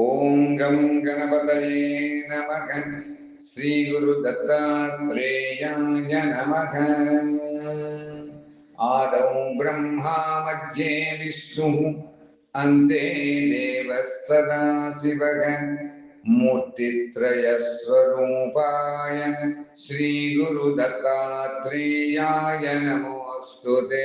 ॐ गं गणपतये नमः श्रीगुरुदत्तात्रेयाय नमः आदौ ब्रह्मा मध्ये विष्णुः अन्ते देवः सदाशिवः मूर्तित्रयस्वरूपाय श्रीगुरुदत्तात्रेयाय नमोऽस्तु ते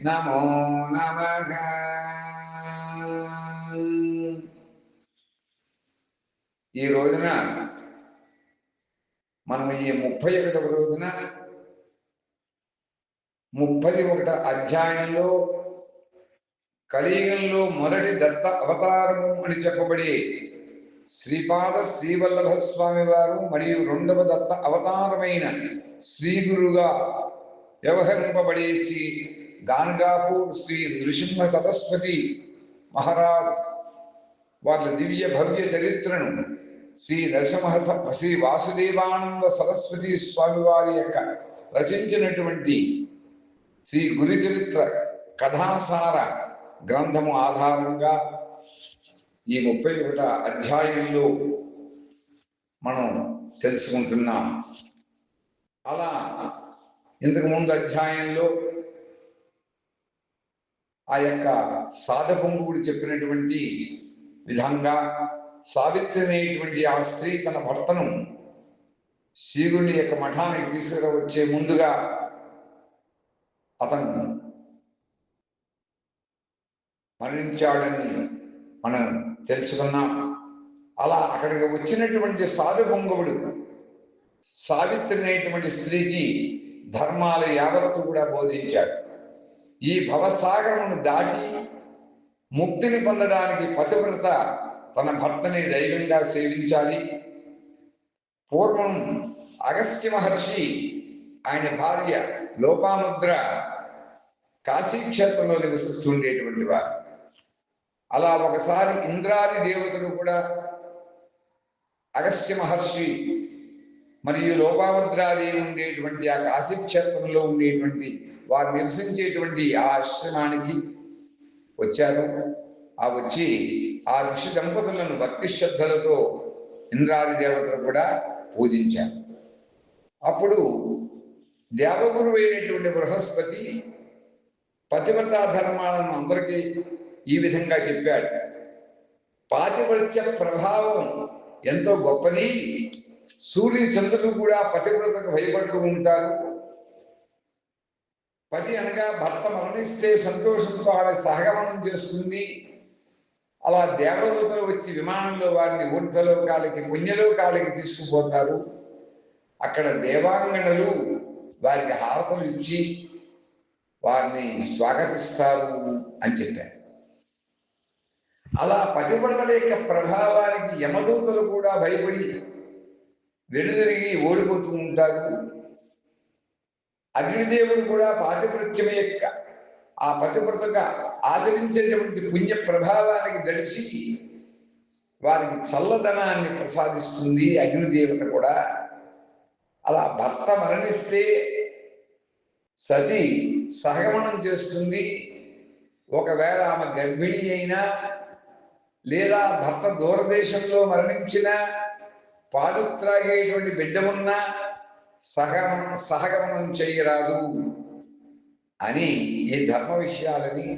నమో నమ ఈ రోజున మనం ఈ ముప్పై ఒకటవ రోజున ముప్పై ఒకట అధ్యాయంలో కలియుగంలో మొదటి దత్త అవతారము అని చెప్పబడి శ్రీపాద శ్రీవల్లభ స్వామి వారు మరియు రెండవ దత్త అవతారమైన శ్రీ గురుగా వ్యవహరింపబడేసి గాన్గాపూర్ శ్రీ నృసింహ సరస్వతి మహారాజ్ వాళ్ళ దివ్య భవ్య చరిత్రను శ్రీ నరసింహ శ్రీ వాసుదేవానంద సరస్వతి స్వామి వారి యొక్క రచించినటువంటి శ్రీ గురి చరిత్ర కథాసార గ్రంథము ఆధారంగా ఈ ముప్పై ఒకట అధ్యాయంలో మనం తెలుసుకుంటున్నాం. అలా ఇంతకు ముందు అధ్యాయంలో ఆ యొక్క సాధపొంగుడు చెప్పినటువంటి విధంగా సావిత్రి అనేటువంటి ఆ స్త్రీ తన భర్తను శీగుని యొక్క మఠానికి తీసుకువచ్చే ముందుగా అతను మరణించాడని మనం తెలుసుకున్నాం. అలా అక్కడికి వచ్చినటువంటి సాధు పొంగవుడు సావిత్రి అనేటువంటి స్త్రీకి ధర్మాల యావత్తు కూడా బోధించాడు. ఈ భవసాగరమును దాటి ముక్తిని పొందడానికి పతివ్రత తన భర్తని దైవంగా సేవించాలి. పూర్వం అగస్త్య మహర్షి ఆయన భార్య లోపాముద్ర కాశీక్షేత్రంలో నివసిస్తుండేటువంటి వారు. అలా ఒకసారి ఇంద్రాది దేవతలు కూడా అగస్త్య మహర్షి మరియు లోపాముద్రాదేవి ఉండేటువంటి ఆ కాశీక్షేత్రంలో ఉండేటువంటి వారు నివసించేటువంటి ఆ ఆశ్రమానికి వచ్చారు. ఆ వచ్చి ఆ ఋషి దంపతులను భక్తి శ్రద్ధలతో ఇంద్రాది దేవతలు కూడా పూజించారు. అప్పుడు దేవగురు అయినటువంటి బృహస్పతి పతివ్రతా ధర్మాలను అందరికీ ఈ విధంగా చెప్పాడు. పాతివ్రత్య ప్రభావం ఎంతో గొప్పది. సూర్యుని చంద్రులు కూడా పతివ్రతకు భయపడుతూ ఉంటారు. పతి అనగా భర్త మరణిస్తే సంతోషంతో ఆమె సహగమనం చేస్తుంది. అలా దేవదూతలు వచ్చి విమానంలో వారిని ఊర్ధ్వలోకాలకి పుణ్యలోకాలకి తీసుకుపోతారు. అక్కడ దేవాంగణలు వారికి హారతలు ఇచ్చి వారిని స్వాగతిస్తారు అని చెప్పారు. అలా పతివ్రతల యొక్క ప్రభావానికి యమదూతలు కూడా భయపడి వెనుదిరిగి ఓడిపోతూ ఉంటారు అగ్నిదేవుడు కూడా పాతివృత్యం యొక్క ఆ పతివ్రతగా ఆచరించేటువంటి పుణ్య ప్రభావానికి దడిచి వారికి చల్లదనాన్ని ప్రసాదిస్తుంది అగ్నిదేవత కూడా. అలా భర్త మరణిస్తే సతి సహగమనం చేస్తుంది. ఒకవేళ ఆమె గర్భిణి అయినా లేదా భర్త దూరదేశంలో మరణించినా పాలు త్రాగేటువంటి బిడ్డ ఉన్నా సహగమనం సహగమనం చేయరాదు అని ఈ ధర్మ విషయాలని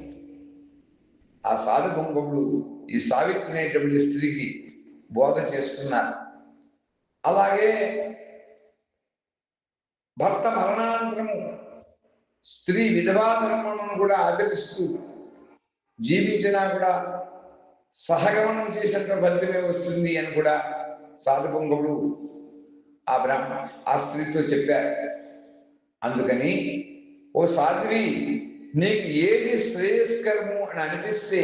ఆ సాధు ఈ సావిత్రి అనేటువంటి స్త్రీకి బోధ చేస్తున్నారు. అలాగే భర్త మరణానంతరము స్త్రీ విధవా ధర్మమును కూడా ఆచరిస్తూ జీవించినా కూడా సహగమనం చేసినట్టు ఫలితమే వస్తుంది అని కూడా సాధుపుంగుడు ఆ బ్రాహ్మ ఆ స్త్రీతో చెప్పారు. అందుకని ఓ సాధ్వి నీకు ఏది శ్రేయస్కరము అని అనిపిస్తే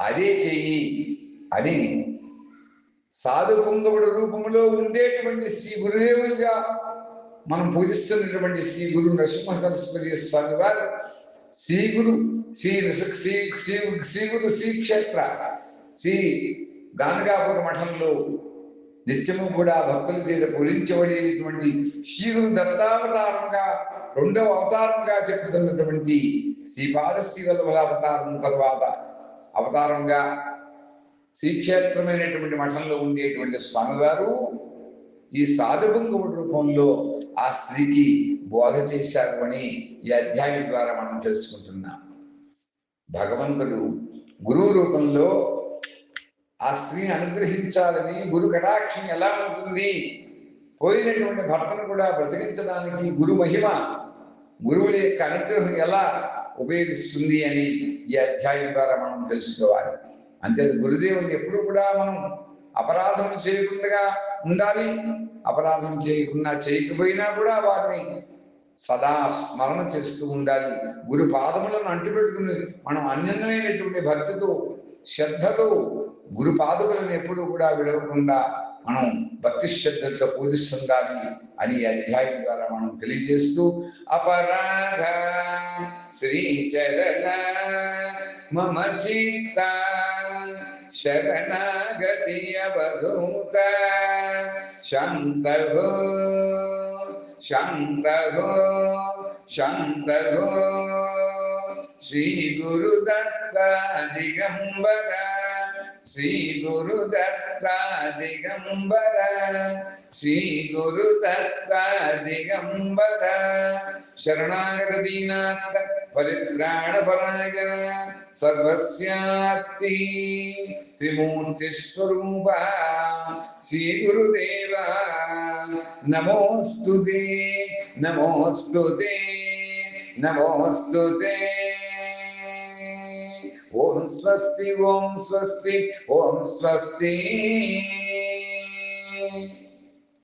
అదే చెయ్యి అని సాధుపుంగవుడు రూపంలో ఉండేటువంటి శ్రీ గురుదేవులుగా మనం పూజిస్తున్నటువంటి శ్రీ గురు నరసింహ సరస్వతి స్వామి వారు శ్రీ గురు శ్రీ శ్రీ శ్రీ శ్రీ గురు శ్రీ క్షేత్ర శ్రీ గానగాపుర మఠంలో నిత్యము కూడా భక్తుల చేత పూజించబడేటువంటి శ్రీ దత్తావతారంగా రెండవ అవతారంగా చెప్తున్నటువంటి శ్రీపాద శ్రీవల్లభ అవతారం తర్వాత అవతారంగా శ్రీక్షేత్రమైనటువంటి మఠంలో ఉండేటువంటి స్వామివారు ఈ సాధుభంగముడి రూపంలో ఆ స్త్రీకి బోధ చేశారు అని ఈ అధ్యాయం ద్వారా మనం తెలుసుకుంటున్నాం. భగవంతుడు గురువు రూపంలో ఆ స్త్రీని అనుగ్రహించాలని గురు కటాక్షం ఎలా ఉంటుంది? పోయినటువంటి భర్తను కూడా బ్రతికించడానికి గురు మహిమ గురువుల యొక్క అనుగ్రహం ఎలా ఉపయోగిస్తుంది అని ఈ అధ్యాయం ద్వారా మనం తెలుసుకోవాలి. అంతే గురుదేవుని ఎప్పుడు కూడా మనం అపరాధం చేయకుండా ఉండాలి. అపరాధం చేయకుండా చేయకపోయినా కూడా వారిని సదా స్మరణ చేస్తూ ఉండాలి. గురు పాదములను అంటుపెట్టుకుని మనం అన్యమైనటువంటి భక్తితో శ్రద్ధతో గురు పాదములను ఎప్పుడు కూడా విడవకుండా మనం భక్తి శ్రద్ధలతో పూజిస్తుండాలి అని అధ్యాయం ద్వారా మనం తెలియజేస్తూ అపరాధ శ్రీచరణ మమ చిత్త శరణాగతి అవధూత శాంతగో శాంతగో శాంతగో శ్రీ గురుదత్త దిగంబరా శ్రీ గురుదత్త దిగంబర శ్రీ గురుదత్త దిగంబర శరణాగత దీనాత్త పరిత్రాణ పరాయణ సర్వస్యాత్తి త్రిమూర్తి స్వరూప శ్రీ గురుదేవ నమోస్తుతే నమోస్తుతే నమోస్తుతే ఓం స్వస్తి ఓం స్వస్తి ఓం స్వస్తి